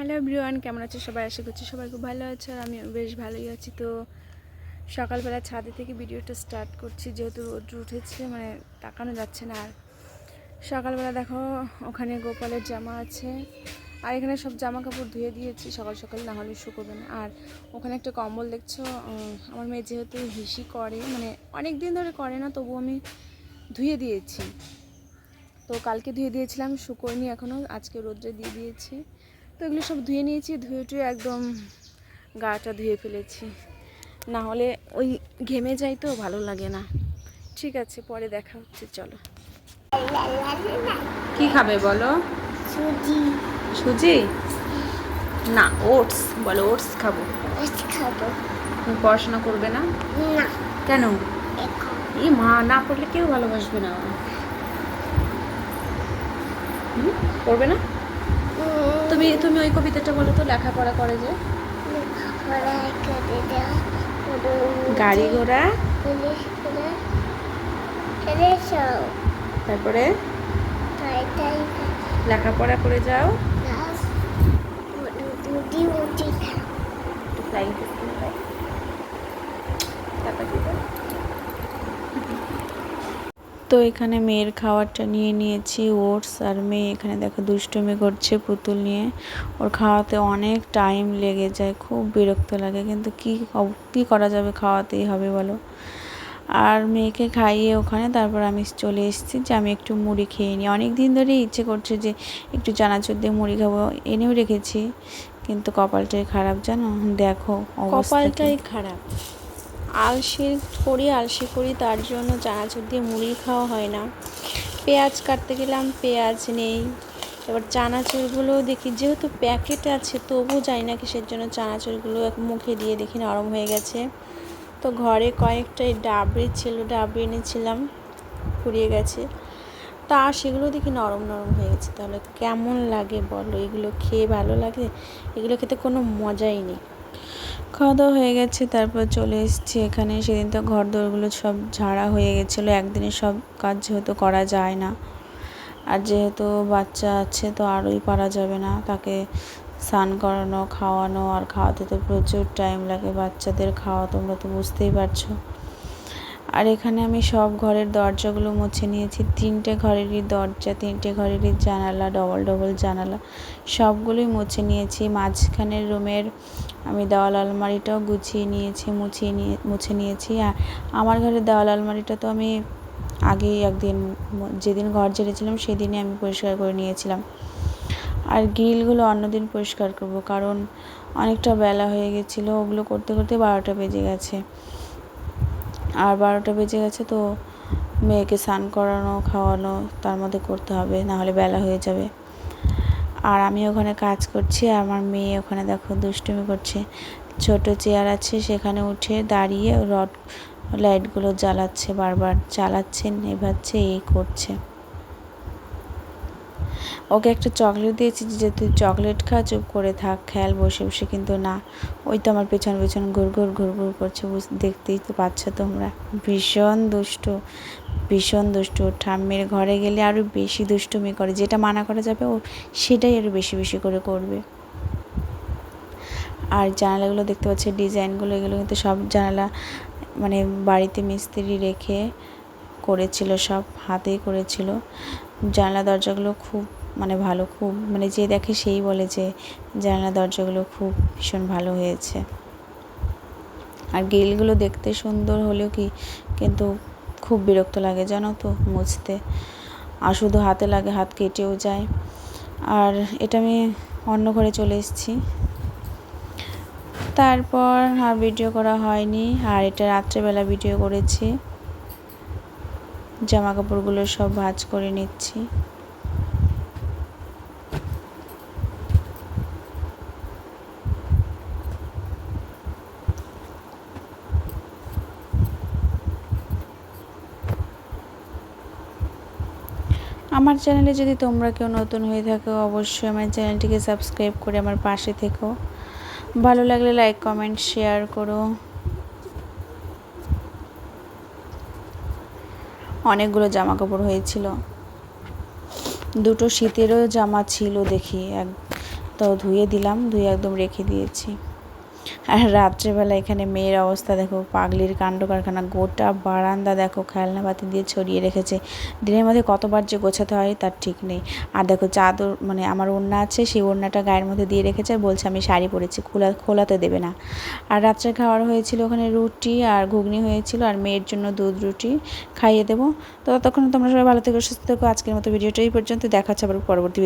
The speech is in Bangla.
হ্যালো এভরিওয়ান, কেমন আছো সবাই? আশা করছি সবাই খুব ভালো আছে আর আমি বেশ ভালোই আছি। তো সকালবেলা ছাদে থেকে ভিডিওটা স্টার্ট করছি, যেহেতু রোদ উঠেছে মানে তাকানো যাচ্ছে না আর। সকালবেলা দেখো, ওখানে গোপালের জামা আছে, আর এখানে সব জামা কাপড় ধুয়ে দিয়েছি, সকাল সকাল না হলে শুকোবে না। আর ওখানে একটা কম্বল দেখছ আমার মেয়ে যেহেতু হিসি করে মানে অনেক দিন ধরে করে না তবু আমি ধুয়ে দিয়েছি। তো কালকে ধুয়ে দিয়েছিলাম, শুকোয়নি এখনও আজকে রোদ্রে দিয়ে দিয়েছি। তো এগুলো সব ধুয়ে নিয়েছি ধুয়ে টুয়ে একদম গাটা ধুয়ে ফেলেছি। না হলে ওই ঘেমে যাই তো ভালো লাগে না। ঠিক আছে পরে দেখা হচ্ছে চলো। কি খাবে বলো? সুজি। সুজি? না ওটস বলো ওটস খাব। খাব। তুমি পড়াশোনা করবে না? কেন? এই মা না পড়লে কেউ ভালোবাসবে না? পড়বে না? তুমি তুমি ওই কবিতাটা বলো তো লেখাপড়া করে যে। গাড়ি ঘোড়া। তারপরে? লেখাপড়া করে যাও। তারপর তো এখানে মেয়ের খাবারটা নিয়ে নিয়েছি ওটস আর মেয়ে এখানে দেখো দুষ্টুমি করছে পুতুল নিয়ে। ওর খাওয়াতে অনেক টাইম লেগে যায় খুব বিরক্ত লাগে কিন্তু কি কি করা যাবে খাওয়াতেই হবে বলো। আর মেয়েকে খাইয়ে ওখানে তারপর আমি চলে এসেছি যে আমি একটু মুড়ি খেয়ে নিই। অনেক দিন ধরেই ইচ্ছে করছে যে একটু চানাচুর দিয়ে মুড়ি খাব এনেও রেখেছি কিন্তু কপালটাই খারাপ জানো? দেখো কপালটাই খারাপ। আলসি করি আলসি করি, তার জন্য চানাচুর দিয়ে মুড়ি খাওয়া হয় না। পেঁয়াজ কাটতে গেলাম, পেঁয়াজ নেই। এবার চানাচুরগুলো দেখি, যেহেতু প্যাকেট আছে তবু যাই না কিসের জন্য চানাচুরগুলো এক মুখে দিয়ে দেখি নরম হয়ে গেছে। তো ঘরে কয়েকটাই ডাবরি ছিল, ডাবরি এনেছিলাম, ফুরিয়ে গেছে। তা সেগুলো দেখি নরম নরম হয়ে গেছে। তাহলে কেমন লাগে বলো? এগুলো খেয়ে ভালো লাগে? এগুলো খেতে কোনো মজাই নেই। খাওয়া দাওয়া হয়ে গেছে, তারপর চলে এসেছি এখানে। সেদিন তো ঘর দোরগুলো সব ঝাড়া হয়ে গেছিল, একদিনে সব কাজ যেহেতু করা যায় না। আর যেহেতু বাচ্চা আছে, তো আরোই পারা যাবে না। তাকে স্নান করানো, খাওয়ানো, আর খাওয়াতে তো প্রচুর টাইম লাগে। বাচ্চাদের খাওয়া তোমরা তো বুঝতেই পারছ। আর এখানে আমি সব ঘরের দরজাগুলো মুছে নিয়েছি। তিনটে ঘরেরই দরজা, তিনটে ঘরেরই জানালা ডবল ডবল জানালা, সবগুলোই মুছে নিয়েছি। মাঝখানের রুমের আমি দেওয়াল আলমারিটাও গুছিয়ে নিয়েছি, মুছিয়ে নিয়ে, মুছে নিয়েছি। আর আমার ঘরের দেওয়াল আলমারিটা তো আমি আগেই একদিন, যেদিন ঘর ঝেড়েছিলাম সেদিনই আমি পরিষ্কার করে নিয়েছিলাম। আর গ্রিলগুলো অন্যদিন পরিষ্কার করব, কারণ অনেকটা বেলা হয়ে গেছিল। ওগুলো করতে করতে বারোটা বেজে গেছে। আর বারোটা বেজে গেছে তো মেয়েকে স্নান করানো, খাওয়ানো, তার মধ্যে করতে হবে না হলে বেলা হয়ে যাবে। আর আমি ওখানে কাজ করছি, আর আমার মেয়ে ওখানে দেখো দুষ্টুমি করছে। ছোট চেয়ার আছে, সেখানে উঠে দাঁড়িয়ে রড, লাইটগুলো জ্বালাচ্ছে বারবার। চালাচ্ছে নেভাচ্ছে এই করছে। ওকে একটা চকলেট দিয়েছি, যে তুই চকলেট খা, চুপ করে থাক, খেয়াল বসে বসে। কিন্তু না, ওই তো আমার পেছন পেছন ঘুর ঘুর ঘুর ঘুর করছে দেখতেই তো পাচ্ছ তোমরা। ভীষণ দুষ্টু ভীষণ দুষ্টু। ঠাম্মির ঘরে গেলে আরও বেশি দুষ্টুমি করে, যেটা মানা করা যাবে ও সেটাই আরও বেশি বেশি করে করবে। আর জানালাগুলো দেখতে পাচ্ছি, ডিজাইনগুলো, এগুলো কিন্তু সব জানালা মানে বাড়িতে মিস্ত্রি রেখে করেছিল, সব হাতেই করেছিল। জানলা দরজাগুলো খুব মানে ভালো, খুব মানে যে দেখে সেই বলে যে জানলা দরজাগুলো খুব ভীষণ ভালো হয়েছে। আর গ্রিলগুলো দেখতে সুন্দর হলেও কি কিন্তু খুব বিরক্ত লাগে, জানো তো, মুছতে। আর শুধু হাতে লাগে, হাত কেটেও যায়। আর এটা আমি অন্য ঘরে চলে এসেছি। তারপর আর ভিডিও করা হয়নি। আর এটা রাত্রেবেলা ভিডিও করেছি। জামা কাপড়গুলো সব ভাঁজ করে নিচ্ছি। আমার চ্যানেলে যদি তোমরা কেউ নতুন হয়ে থাকো, অবশ্যই আমার চ্যানেলটিকে সাবস্ক্রাইব করে আমার পাশে থেকো। ভালো লাগলে লাইক, কমেন্ট, শেয়ার করো। অনেকগুলো জামা কাপড় হয়েছিল। দুটো শীতেরও জামা ছিল দেখি, এক তো ধুয়ে দিলাম, ধুয়ে একদম রেখে দিয়েছি। আর রাত্রেবেলা এখানে মেয়ের অবস্থা দেখো, পাগলির কাণ্ড কারখানা গোটা বারান্দা দেখো খেলনা পাতি দিয়ে ছড়িয়ে রেখেছে। দিনের মধ্যে কতবার যে গোছাতে হয় তার ঠিক নেই। আর দেখো চাদর মানে আমার ওড়না আছে, সেই ওড়নাটা গায়ের মধ্যে দিয়ে রেখেছে বলছে আমি শাড়ি পরেছি, খোলা, খোলাতে দেবে না। আর রাত্রে খাওয়ার হয়েছিল ওখানে রুটি আর ঘুগনি হয়েছিল আর মেয়ের জন্য দুধ, রুটি খাইয়ে দেবো। তো ততক্ষণ তোমরা সবাই ভালো থেকো, সুস্থ থেকো। আজকের মতো ভিডিওটা এই পর্যন্ত। দেখা হচ্ছে আবার পরবর্তী